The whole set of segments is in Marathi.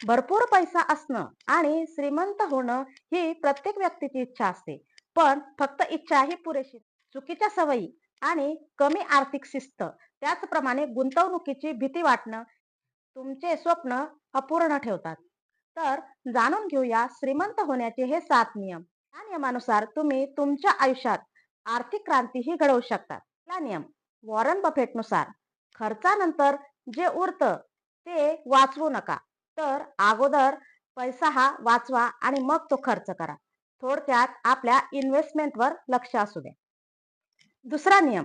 भरपूर पैसा असणं आणि श्रीमंत होणं ही प्रत्येक व्यक्तीची इच्छा असते. पण फक्त इच्छा ही पुरेशी चुकीच्या सवयी आणि कमी आर्थिक शिस्त त्याचप्रमाणे गुंतवणुकीची भीती वाटणं तुमचे स्वप्न अपूर्ण ठेवतात. तर जाणून घेऊया श्रीमंत होण्याचे हे सात नियम. या नियमानुसार तुम्ही तुमच्या आयुष्यात आर्थिक क्रांती ही घडवू शकता. पहिला नियम वॉरन बफेटनुसार खर्चानंतर जे उरतं ते वाचवू नका. तर अगोदर पैसा हा वाचवा आणि मग तो खर्च करा. थोडक्यात आपल्या इन्व्हेस्टमेंटवर लक्ष असू द्या. दुसरा नियम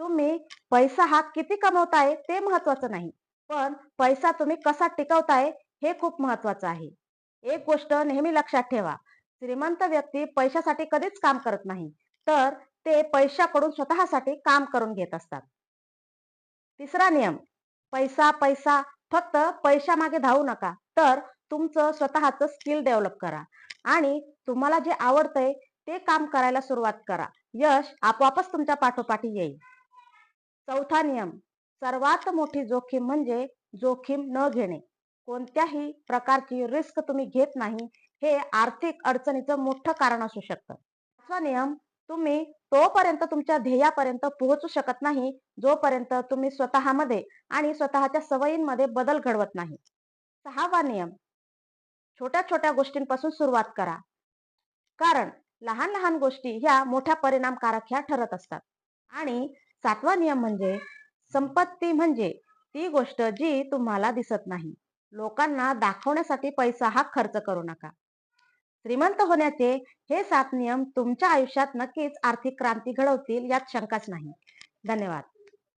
तुम्ही पैसा हा किती कमवताय ते महत्वाचं नाही पण पैसा तुम्ही कसा टिकवताय हे खूप महत्वाचं आहे. एक गोष्ट नेहमी लक्षात ठेवा श्रीमंत व्यक्ती पैशासाठी कधीच काम करत नाही तर ते पैशाकडून स्वतःसाठी काम करून घेत असतात. तिसरा नियम पैसा पैसा फक्त पैशामागे धावू नका. तर तुमचं स्वतःचं स्किल डेव्हलप करा. आणि तुम्हाला जे आवडतंय ते काम करायला सुरुवात करा. यश आपोआपच तुमच्या पाठोपाठी येईल. चौथा नियम सर्वात मोठी जोखीम म्हणजे जोखीम न घेणे. कोणत्याही प्रकारची रिस्क तुम्ही घेत नाही हे आर्थिक अडचणीचं मोठं कारण असू शकतं. पाचवा नियम तुम्ही तोपर्यंत तुमच्या ध्येयापर्यंत पोहोचू शकत नाही जोपर्यंत तुम्ही स्वतःमध्ये आणि स्वतःच्या सवयींमध्ये बदल घडवत नाही. सहावा नियम छोट्या छोट्या गोष्टींपासून सुरुवात करा. कारण लहान लहान गोष्टी ह्या मोठ्या परिणामकारक ह्या ठरत असतात. आणि सातवा नियम म्हणजे संपत्ती म्हणजे ती गोष्ट जी तुम्हाला दिसत नाही. लोकांना दाखवण्यासाठी पैसा हा खर्च करू नका. श्रीमंत होण्याचे हे सात नियम तुमच्या आयुष्यात नक्कीच आर्थिक क्रांती घडवतील यात शंकाच नाही. धन्यवाद.